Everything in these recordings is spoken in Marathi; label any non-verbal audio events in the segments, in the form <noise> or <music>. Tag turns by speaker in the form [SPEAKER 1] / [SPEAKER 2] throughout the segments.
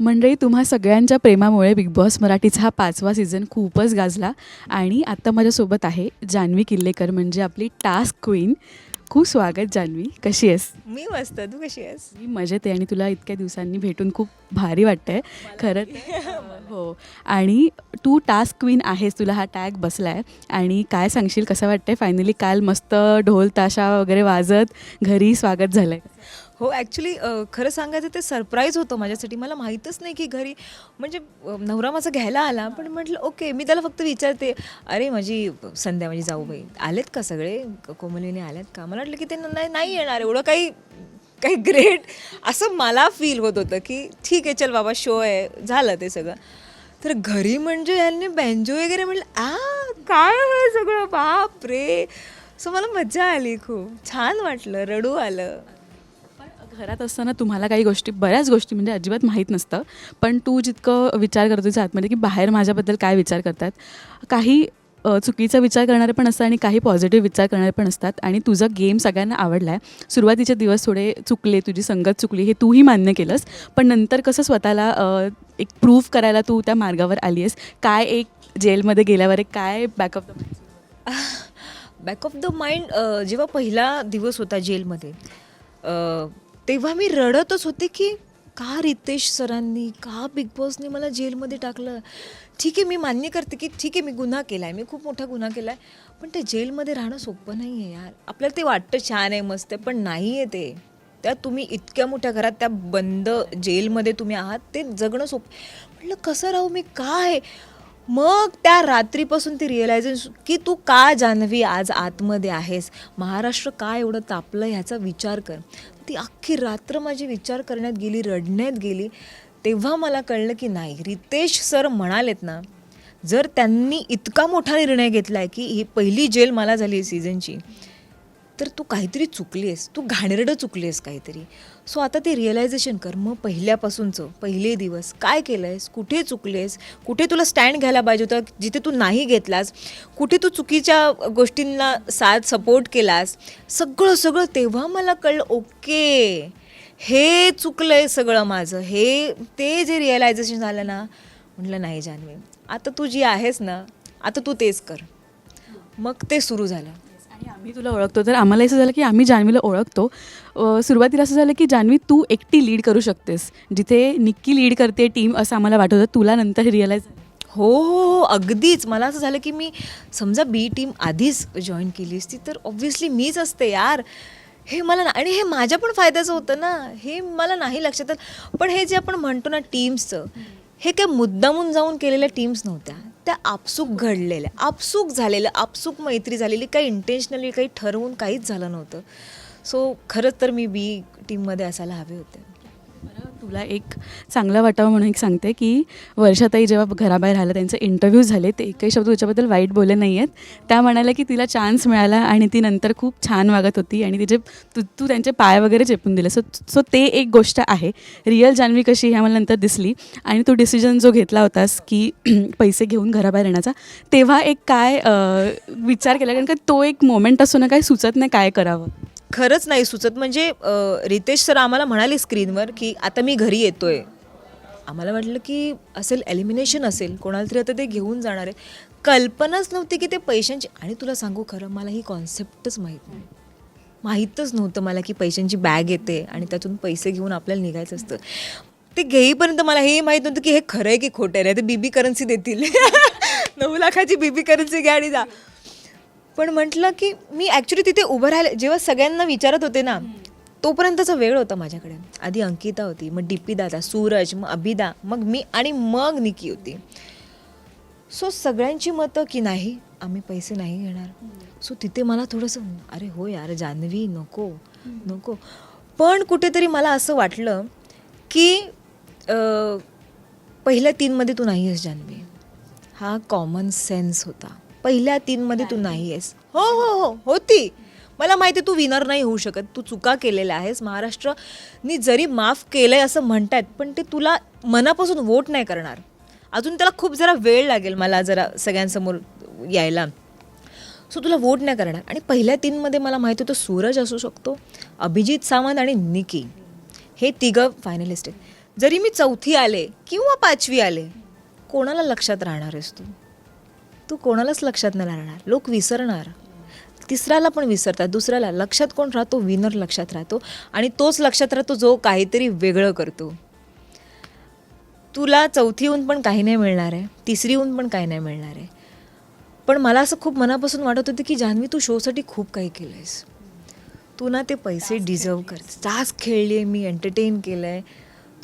[SPEAKER 1] मंडळी तुम्हा सगळ्यांच्या प्रेमामुळे बिग बॉस मराठीचा हा पाचवा सीझन खूपच गाजला आणि आत्ता माझ्यासोबत आहे जान्हवी किल्लेकर म्हणजे आपली टास्क क्वीन खूप स्वागत जान्हवी कशी आहेस?
[SPEAKER 2] मी मस्त तू कशी आहेस?
[SPEAKER 1] मी मजेत आहे आणि तुला इतक्या दिवसांनी भेटून खूप भारी वाटतंय. खरं तर, <laughs> हो. आणि तू टास्क क्वीन आहेस तुला हा टॅग बसला आहे आणि काय सांगशील कसं वाटतंय? फायनली काल मस्त ढोल ताशा वगैरे वाजत घरी स्वागत झालं आहे
[SPEAKER 2] हो ॲक्च्युली खरं सांगायचं ते सरप्राईज होतं माझ्यासाठी. मला माहीतच नाही की घरी म्हणजे नवरा माझा घ्यायला आला पण म्हटलं ओके मी त्याला फक्त विचारते. अरे माझी संध्या माझी जाऊबाई आलेत का सगळे? कोमलीने आलेत का? मला वाटलं की ते नाही नाही येणार एवढं काही काही ग्रेट असं मला फील होत होतं की ठीक आहे चल बाबा शो आहे झालं ते सगळं. तर घरी म्हणजे यांनी बँजो वगैरे म्हटलं आ काय सगळं? बाप रे. सो मला मजा आली खूप. छान वाटलं रडू आलं.
[SPEAKER 1] घरात असताना तुम्हाला काही गोष्टी बऱ्याच गोष्टी म्हणजे अजिबात माहीत नसतं. पण तू जितकं विचार करतो तुझ्या आतमध्ये की बाहेर माझ्याबद्दल काय विचार करतात काही चुकीचा विचार करणारे पण असतात आणि काही पॉझिटिव्ह विचार करणारे पण असतात. आणि तुझा गेम सगळ्यांना आवडला आहे सुरुवातीचे दिवस थोडे चुकले तुझी संगत चुकली हे तूही मान्य केलंस. पण नंतर कसं स्वतःला एक प्रूफ करायला तू त्या मार्गावर आली आहेस काय एक जेलमध्ये गेल्यावर एक काय mind
[SPEAKER 2] back of the mind जेव्हा पहिला दिवस होता जेलमध्ये तेव्हा मी रडतच होते की का रितेश सरांनी का बिग बॉसने मला जेलमध्ये टाकलं? ठीक आहे मी मान्य करते की ठीक आहे मी गुन्हा केला आहे मी खूप मोठा गुन्हा केला आहे पण ते जेलमध्ये राहणं सोपं नाही आहे यार. आपल्याला ते वाटतं छान आहे मस्त आहे पण नाही आहे ते. त्या तुम्ही इतक्या मोठ्या घरात त्या बंद जेलमध्ये तुम्ही आहात ते जगणं सोपं म्हटलं कसं राहू मी? काय? मग त्या रात्रीपासून ती रिअलायझेशन की तू का जान्हवी आज आतमध्ये आहेस? महाराष्ट्र का एवढं तापलं ह्याचा विचार कर. ती अख्खी रात्र माझी विचार करण्यात गेली रडण्यात गेली. तेव्हा मला कळलं की नाही रितेश सर म्हणालेत ना जर त्यांनी इतका मोठा निर्णय घेतला आहे की ही पहिली जेल मला झाली सीझनची तर तू काहीतरी चुकली आहेस तू घाणेरडं चुकली आहेस काहीतरी. सो आता ते रिअलायझेशन कर. मग पहिल्यापासूनचं पहिले दिवस काय केलं आहेस कुठे चुकलेस कुठे तुला स्टँड घ्यायला पाहिजे होतं? जिथे तू नाही घेतलास कुठे तू चुकीच्या गोष्टींना साथ सपोर्ट केलास? सगळं सगळं तेव्हा मला कळलं ओके हे चुकलं आहे सगळं माझं. हे ते जे रिअलायझेशन झालं ना म्हटलं नाही जान्हवी. आता तू जी आहेस ना आता तू तेच कर. मग ते सुरू झालं.
[SPEAKER 1] आम्ही तुला ओळखतो. तर आम्हाला असं झालं की आम्ही जान्हवीला ओळखतो. सुरुवातीला असं झालं की जान्हवी तू एकटी लीड करू शकतेस. जिथे निक्की लीड करते टीम असं आम्हाला वाटत होतं. तुला नंतर रिअलाईज
[SPEAKER 2] हो हो हो अगदीच. मला असं झालं की मी समजा बी टीम आधीच जॉईन केली असती तर ऑब्व्हियसली मीच असते यार. हे मला ना आणि हे माझ्या पण फायद्याचं होतं ना. हे मला नाही लक्षात पण हे जे आपण म्हणतो ना टीम्सचं हे काय मुद्दामून जाऊन केलेल्या टीम्स नव्हत्या. त्या आपसूक घडलेल्या आपसूक झालेलं आपसूक मैत्री झालेली काही इंटेन्शनली काही ठरवून काहीच झालं नव्हतं. सो खरंच तर मी बी टीममध्ये असायला हवे होते.
[SPEAKER 1] तुला एक चांगलं वाटावं म्हणून एक सांगते की वर्षाताई जेव्हा घराबाहेर राहिलं त्यांचे इंटरव्ह्यू झाले ते एकही शब्द तुझ्याबद्दल वाईट बोले नाही आहेत त्या म्हणाल्या की तिला चान्स मिळाला आणि ती नंतर खूप छान वागत होती आणि तिचे तू तू त्यांचे पाय वगैरे चेपून दिले. सो सो ते एक गोष्ट आहे. रिअल जान्हवी कशी ह्या मला नंतर दिसली आणि तो डिसिजन जो घेतला होतास की <clears throat> पैसे घेऊन घराबाहेर येण्याचा तेव्हा एक काय विचार केला? कारण का तो एक मोमेंट असतो ना काय सुचत नाही काय करावं.
[SPEAKER 2] खरंच नाही सुचत. म्हणजे रितेश सर आम्हाला म्हणाले स्क्रीनवर की आता मी घरी येतोय. आम्हाला वाटलं की असेल एलिमिनेशन असेल. कोणाला तरी आता ते घेऊन जाणार आहे. कल्पनाच नव्हती की ते पैशांची आणि तुला सांगू खरं मला ही कॉन्सेप्टच माहीत नाही. माहीतच नव्हतं मला की पैशांची बॅग येते आणि त्यातून पैसे घेऊन आपल्याला निघायचं असतं. ते घेईपर्यंत मला हे माहीत नव्हतं की हे खरं आहे की खोटं आहे. ते बीबी करन्सी देतील. <laughs> नऊ लाखाची बीबी करन्सी घ्या आणि जा. पण म्हटलं की मी ॲक्च्युली तिथे उभं राहिले जेव्हा सगळ्यांना विचारत होते ना तोपर्यंतचा वेळ होता माझ्याकडे. आधी अंकिता होती मग डीपी दादा सूरज मग अभिदा मग मी आणि मग निकी होती. सो सगळ्यांची मतं की नाही आम्ही पैसे नाही घेणार. सो तिथे मला थोडंसं अरे हो यार जान्हवी नको नको. पण कुठेतरी मला असं वाटलं की पहिल्या तीनमध्ये तू नाही आहेस जान्हवी. हा कॉमन सेन्स होता. पहिल्या तीनमध्ये तू नाही आहेस हो हो हो होती. मला माहिती आहे तू विनर नाही होऊ शकत. तू चुका केलेल्या आहेस. महाराष्ट्रनी जरी माफ केलंय असं म्हणतायत पण ते तुला मनापासून वोट नाही करणार. अजून त्याला खूप जरा वेळ लागेल मला जरा सगळ्यांसमोर यायला. सो तुला वोट नाही करणार. आणि पहिल्या तीनमध्ये मला माहिती होतं सूरज असू शकतो अभिजित सावंत आणि निकी. हे तिघं फायनलिस्ट आहेत. जरी मी चौथी आले किंवा पाचवी आले कोणाला लक्षात राहणार आहेस तू? तू कोणालाच लक्षात नाही राहणार. लोक विसरणार. तिसऱ्याला पण विसरतात दुसऱ्याला. लक्षात कोण राहतो? विनर लक्षात राहतो. आणि तोच लक्षात राहतो जो काहीतरी वेगळं करतो. तुला चौथीहून पण काही नाही मिळणार आहे. तिसरीहून पण काही नाही मिळणार आहे. पण मला असं खूप मनापासून वाटत होतं की जान्हवी तू शोसाठी खूप काही केलं आहेस तू ना ते पैसे डिझर्व करतेस तास खेळली आहे मी एंटरटेन केलं आहे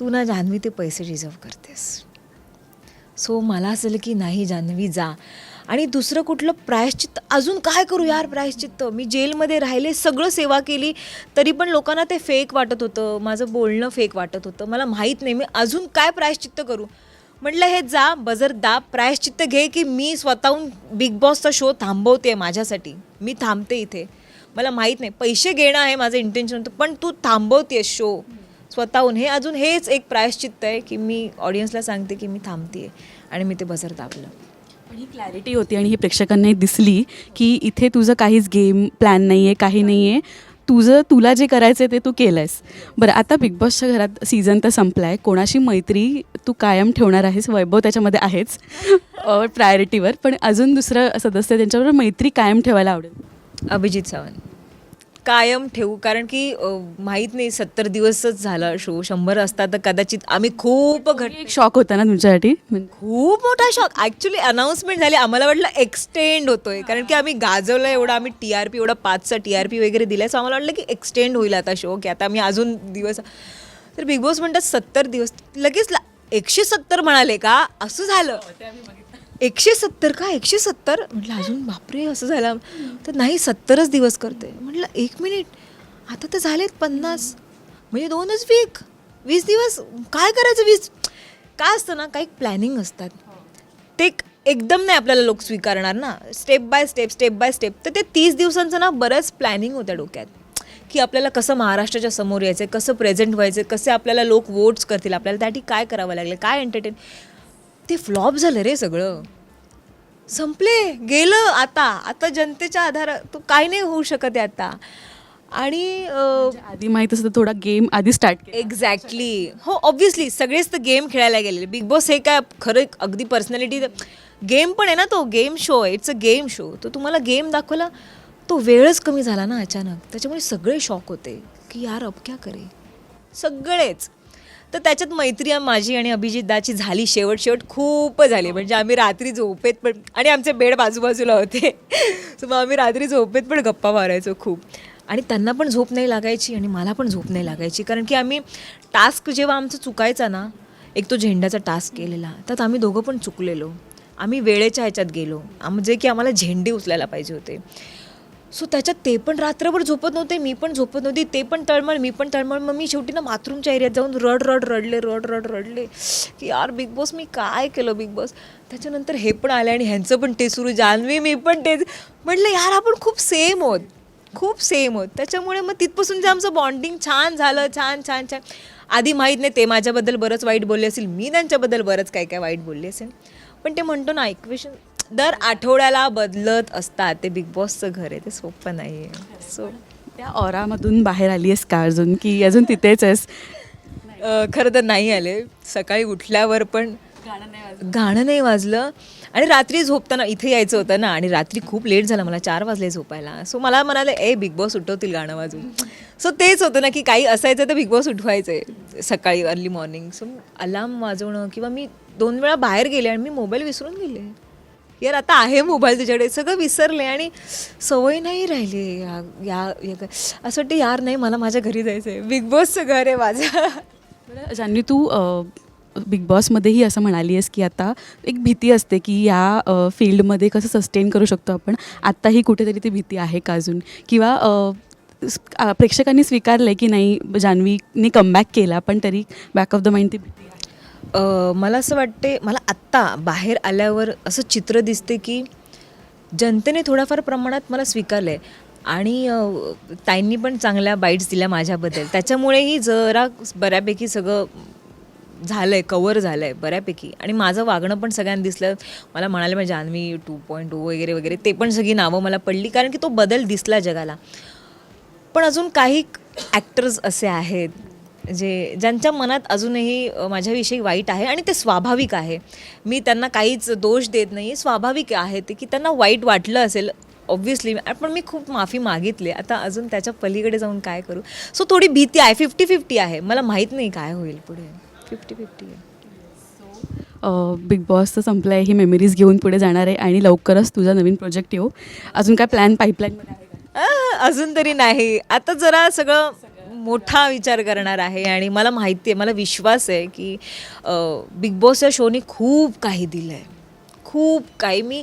[SPEAKER 2] तू ना जान्हवी ते पैसे डिझर्व करतेस. सो मला असं की नाही जान्हवी जा. आणि दुसरं कुठलं प्रायश्चित्त अजून काय करू यार प्रायश्चित्त मी जेलमध्ये राहिले सगळं सेवा केली तरी पण लोकांना ते फेक वाटत होतं. माझं बोलणं फेक वाटत होतं. मला माहीत नाही मी अजून काय प्रायश्चित्त करू? म्हटलं हे जा बजर दाब प्रायश्चित्त घे की मी स्वतःहून बिग बॉसचा शो थांबवते माझ्यासाठी. मी थांबते इथे. मला माहीत नाही. पैसे घेणं आहे माझं इंटेन्शन होतं पण तू थांबवते शो स्वतःहून. हे अजून हेच एक प्रायश्चित्त आहे की मी ऑडियन्सला सांगते की मी थांबते आणि मी ते बजर दाबलं.
[SPEAKER 1] पण ही क्लॅरिटी होती आणि ही प्रेक्षकांनाही दिसली की इथे तुझं काहीच गेम प्लॅन नाही आहे काही नाही आहे तुझं तुला जे करायचं आहे ते तू केलं आहेस बरं आता बिग बॉसच्या घरात सीझन तर संपला आहे कोणाशी मैत्री तू कायम ठेवणार आहेस? वैभव त्याच्यामध्ये आहेच प्रायोरिटीवर पण अजून दुसरं सदस्य त्यांच्याबरोबर मैत्री कायम ठेवायला आवडेल.
[SPEAKER 2] अभिजित सावंत. कायम ठेवू. कारण की माहीत नाही सत्तर दिवसच झाला शो शंभर असता तर कदाचित आम्ही खूप घट
[SPEAKER 1] एक शॉक होता ना तुमच्यासाठी?
[SPEAKER 2] खूप मोठा शॉक ॲक्च्युली अनाऊन्समेंट झाली. आम्हाला वाटलं एक्सटेंड होतोय. कारण की आम्ही गाजवलं एवढं. आम्ही टी आर पी एवढा पाचचा टी आर पी वगैरे दिला सो आम्हाला वाटलं की एक्सटेंड होईल आता शो की आता आम्ही अजून दिवस तर बिग बॉस म्हणतात सत्तर दिवस. लगेच एकशे सत्तर म्हणाले का? असं झालं. एकशे सत्तर का? एकशे सत्तर? म्हटलं अजून बापरे असं झालं. तर नाही सत्तरच दिवस करते. म्हटलं एक मिनिट. आता तर झालेत पन्नास. म्हणजे दोनच वीक वीस दिवस? काय करायचं वीस? काय असतं ना काही प्लॅनिंग असतात. ते एकदम नाही आपल्याला लोक स्वीकारणार ना. Step by step step by step तर ते तीस दिवसांचं ना बरंच प्लॅनिंग होत्या डोक्यात. की आपल्याला कसं महाराष्ट्राच्या समोर यायचं आहे कसं प्रेझेंट व्हायचं आहे कसे आपल्याला लोक वोट्स करतील आपल्याला त्यासाठी काय करावं लागेल काय एंटरटेन ते फ्लॉप झालं रे सगळं. संपले गेलं आता. आता जनतेच्या आधार तो काय नाही होऊ शकत आहे आता. आणि अं,
[SPEAKER 1] आधी माहीत असतं थोडा गेम आधी स्टार्ट केला.
[SPEAKER 2] एक्झॅक्टली हो ऑब्व्हियसली सगळेच तर गेम खेळायला गेलेले. बिग बॉस हे काय खरं एक अगदी पर्सनॅलिटी गेम पण आहे ना तो गेम शो आहे. इट्स अ गेम शो तो तुम्हाला गेम दाखवला तो वेळच कमी झाला ना अचानक. त्याच्यामुळे सगळे शॉक होते. की यार अब क्या करे? सगळेच. तर त्याच्यात मैत्री माझी आणि अभिजितदाची झाली. शेवट शेवट खूप झाली. म्हणजे आम्ही रात्री झोपेत पण आणि आमचे बेड बाजूबाजूला होते. <laughs> सो मग आम्ही रात्री झोपेत पण गप्पा मारायचो खूप. आणि त्यांना पण झोप नाही लागायची आणि मला पण झोप नाही लागायची. कारण की आम्ही टास्क जेव्हा आमचं चुकायचा ना एक तो झेंड्याचा टास्क केलेला त्यात आम्ही दोघं पण चुकलेलो. आम्ही वेळेच्या ह्याच्यात गेलो. म्हणजे की आम्हाला झेंडे उचलायला पाहिजे होते. सो त्याच्यात ते पण रात्रभर झोपत नव्हते मी पण झोपत नव्हती ते पण तळमळ मी पण तळमळ. मग मी शेवटी ना बाथरूमच्या एरियात जाऊन रड रड रडले रड रड रडले. की यार बिग बॉस मी काय केलं बिग बॉस? त्याच्यानंतर हे पण आले आणि ह्यांचं पण ते सुरू जान्हवी मी पण तेच. म्हटलं यार आपण खूप सेम होत खूप सेम होत त्याच्यामुळे मग तिथपासून जे आमचं बॉन्डिंग छान झालं छान छान छान. आधी माहीत नाही ते माझ्याबद्दल बरंच वाईट बोलले असेल मी त्यांच्याबद्दल बरंच काय काय वाईट बोलले असेल. पण ते म्हणतो ना इक्वेशन दर आठवड्याला बदलत असतात. ते बिग बॉसचं घर आहे ते सोपं नाही आहे सो
[SPEAKER 1] त्या ऑरामधून बाहेर आली आहेस का अजून? की अजून तिथेच आहेस?
[SPEAKER 2] खरं तर नाही आले. सकाळी उठल्यावर पण गाणं नाही वाजलं. आणि रात्री झोपताना इथे यायचं होतं ना आणि रात्री खूप लेट झाला. मला चार वाजले झोपायला. सो मला म्हणाले ए बिग बॉस उठवतील गाणं वाजून. सो तेच होतं ना की काही असायचं तर बिग बॉस उठवायचं सकाळी अर्ली मॉर्निंग सो अलार्म वाजवणं किंवा मी दोन वेळा बाहेर गेले आणि मी मोबाईल विसरून गेले. यार आता आहे मोबाईल तुझ्याकडे. सगळं विसरले आणि सवय नाही राहिली. या या या- असं वाटतं यार नाही मला माझ्या घरी जायचं आहे बिग बॉसचं घर आहे माझं.
[SPEAKER 1] बरं जान्हवी तू अ, बिग बॉसमध्येही असं म्हणाली आहेस की आता एक भीती असते की या अ, फील्डमध्ये कसं सस्टेन करू शकतो आपण. आत्ताही कुठेतरी ती भीती आहे का अजून? किंवा अ, स- प्रेक्षकांनी स्वीकारलं की नाही जान्हवीने कमबॅक केला पण तरी बॅक ऑफ द माइंड ती भीती
[SPEAKER 2] मला असं वाटते मला आत्ता बाहेर आल्यावर असं चित्र दिसते की जनतेने थोड्याफार प्रमाणात मला स्वीकारलं आहे आणि ताईंनी पण चांगल्या बाईट्स दिल्या माझ्याबद्दल. त्याच्यामुळेही जरा बऱ्यापैकी सगळं झालं आहे कवर झालं आहे बऱ्यापैकी. आणि माझं वागणं पण सगळ्यांना दिसलं. मला म्हणाले म्हणजे जान्हवी टू पॉईंट टू वगैरे वगैरे ते पण सगळी नावं मला पडली. कारण की तो बदल दिसला जगाला. पण अजून काही ॲक्टर्स असे आहेत जे ज्यांच्या मनात अजूनही माझ्याविषयी वाईट आहे आणि ते स्वाभाविक आहे. मी त्यांना काहीच दोष देत नाही स्वाभाविक आहे ते की त्यांना वाईट वाटलं असेल ऑब्व्हियसली पण मी खूप माफी मागितली. आता अजून त्याच्या पलीकडे जाऊन काय करू? सो थोडी भीती आहे. फिफ्टी फिफ्टी आहे. मला माहीत नाही काय होईल पुढे. फिफ्टी फिफ्टी आहे.
[SPEAKER 1] बिग बॉसचं संपलं आहे ही मेमरीज घेऊन पुढे जाणार आहे आणि लवकरच तुझा नवीन प्रोजेक्ट येऊ. अजून काय प्लॅन पाईपलाईनमध्ये आहे का?
[SPEAKER 2] आ, अजून तरी नाही. आता जरा सगळं मोठा विचार करणार आहे आणि मला माहिती आहे मला विश्वास आहे की बिग बॉस या शोनी खूप काही दिलं आहे खूप काही. मी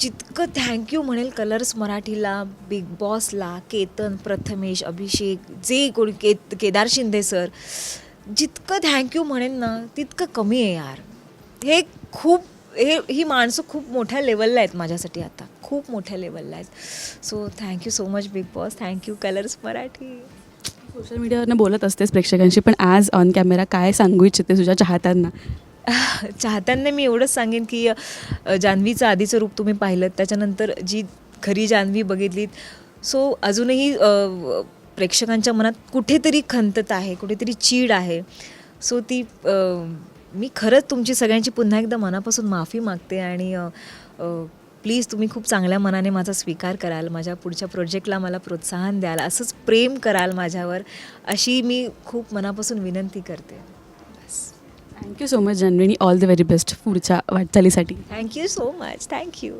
[SPEAKER 2] जितकं थँक्यू म्हणेल कलर्स मराठीला बिग बॉसला केतन प्रथमेश अभिषेक जे कोणी केत केदार शिंदे सर जितकं थँक्यू म्हणेन ना तितकं कमी आहे यार. हे खूप हे ही माणसं खूप मोठ्या लेवलला आहेत माझ्यासाठी आता. खूप मोठ्या लेवलला आहेत. So thank you so much Bigg Boss thank you Colors Marathi.
[SPEAKER 1] Social मीडियावरनं बोलत असतेस प्रेक्षकांशी पण ॲज ऑन कॅमेरा काय सांगू इच्छिते तुझ्या चाहत्यांना? <laughs>
[SPEAKER 2] चाहत्यांना मी एवढंच सांगेन की जान्हवीचं आधीचं रूप तुम्ही पाहिलं त्याच्यानंतर जी खरी जान्हवी बघितलीत सो अजूनही प्रेक्षकांच्या मनात कुठेतरी खंतत आहे कुठेतरी चीड आहे. सो ती मी खरंच तुमची सगळ्यांची पुन्हा एकदा मनापासून माफी मागते आणि प्लीज तुम्ही खूप चांगल्या मनाने माझा स्वीकार कराल माझ्या पुढच्या प्रोजेक्टला मला प्रोत्साहन द्याल असंच प्रेम कराल माझ्यावर अशी मी खूप मनापासून विनंती करते.
[SPEAKER 1] Thank you so much Janhavi all the very best पुढच्या वाटचालीसाठी.
[SPEAKER 2] Thank you so much thank you